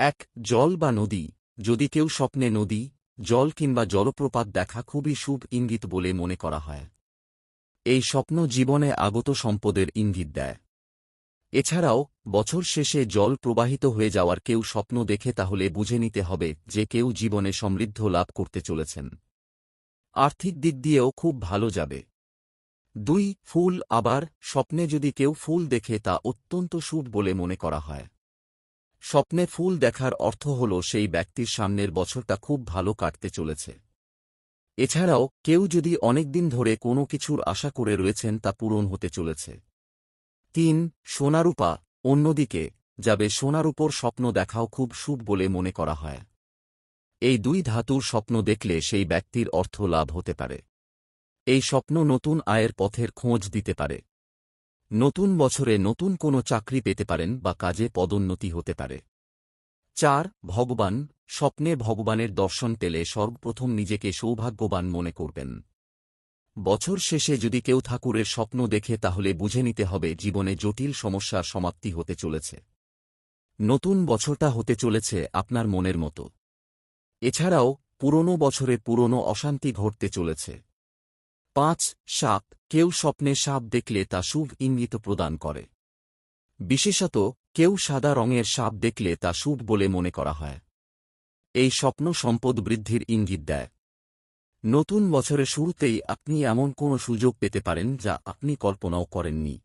এক, জল বা নদী। যদি কেউ স্বপ্নে নদী, জল কিংবা জলপ্রপাত দেখা খুবই শুভ ইঙ্গিত বলে মনে করা হয়। এই স্বপ্ন জীবনে আগত সম্পদের ইঙ্গিত দেয়। এছাড়াও, বছর শেষে জল প্রবাহিত হয়ে যাওয়ার কেউ স্বপ্ন দেখে তাহলে বুঝে নিতে হবে যে কেউ জীবনে সমৃদ্ধ লাভ করতে চলেছেন। আর্থিক দিক দিয়েও খুব ভালো যাবে। দুই, ফুল আবার, স্বপ্নে যদি কেউ ফুল দেখে তা অত্যন্ত শুভ বলে মনে করা হয়। স্বপ্নে ফুল দেখার অর্থ হল সেই ব্যক্তির সামনের বছরটা খুব ভালো কাটতে চলেছে। এছাড়াও, কেউ যদি অনেকদিন ধরে কোনো কিছুর আশা করে রয়েছেন তা পূরণ হতে চলেছে। তিন, সোনারূপা, অন্যদিকে, যাবে সোনারূপর স্বপ্ন দেখাও খুব শুভ বলে মনে করা হয়। এই দুই ধাতুর স্বপ্ন দেখলে সেই ব্যক্তির অর্থ লাভ হতে পারে। এই স্বপ্ন নতুন আয়ের পথের খোঁজ দিতে পারে। নতুন বছরে নতুন কোনো চাকরি পেতে পারেন বা কাজে পদোন্নতি হতে পারে। চার, ভগবান, স্বপ্নে ভগবানের দর্শন পেলে সর্বপ্রথম নিজেকে সৌভাগ্যবান মনে করবেন। বছর শেষে যদি কেউ ঠাকুরের স্বপ্ন দেখে তাহলে বুঝে নিতে হবে জীবনে জটিল সমস্যার সমাপ্তি হতে চলেছে। নতুন বছরটা হতে চলেছে আপনার মনের মতো। এছাড়াও, পুরনো বছরে পুরনো অশান্তি ঘটতে চলেছে। পাঁচ সাপ কেউ স্বপ্নে সাপ দেখলে তা শুভ ইঙ্গিত প্রদান করে। বিশেষত, কেউ সাদা রঙের সাপ দেখলে তা শুভ বলে মনে করা হয়। এই স্বপ্ন সম্পদ বৃদ্ধির ইঙ্গিত দেয়। নতুন বছরের শুরুতেই আপনি এমন কোনো সুযোগ পেতে পারেন যা আপনি কল্পনাও করেননি।